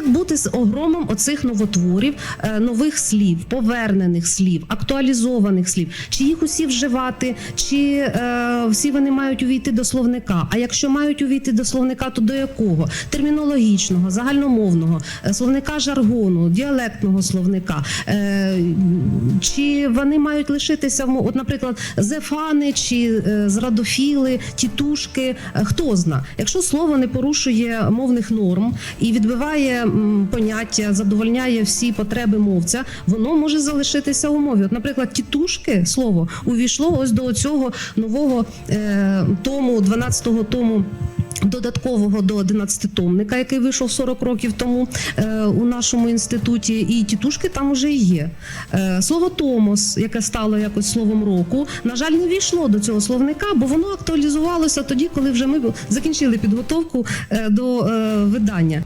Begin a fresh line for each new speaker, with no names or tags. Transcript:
як бути з огромом оцих новотворів, е, нових слів, повернених слів, актуалізованих слів? Чи їх усі вживати, чи е, всі вони мають увійти до словника? А якщо мають увійти до словника, то до якого? Термінологічного, загальномовного, е, словника жаргону, діалектного словника? Е, чи вони мають лишитися, от, наприклад, зефани чи е, зрадофіли, тітушки? Е, Хто зна? Якщо слово не порушує мовних норм і відбиває поняття, задовольняє всі потреби мовця, воно може залишитися у мові. От, наприклад, тітушки слово увійшло ось до цього нового е, тому, 12-го тому. Додаткового до 11-томника, який вийшов 40 років тому е, у нашому інституті, і тітушки там уже є. Е, слово Томос, яке стало якось словом року, на жаль, не війшло до цього словника, бо воно актуалізувалося тоді, коли вже ми закінчили підготовку е, до е, видання.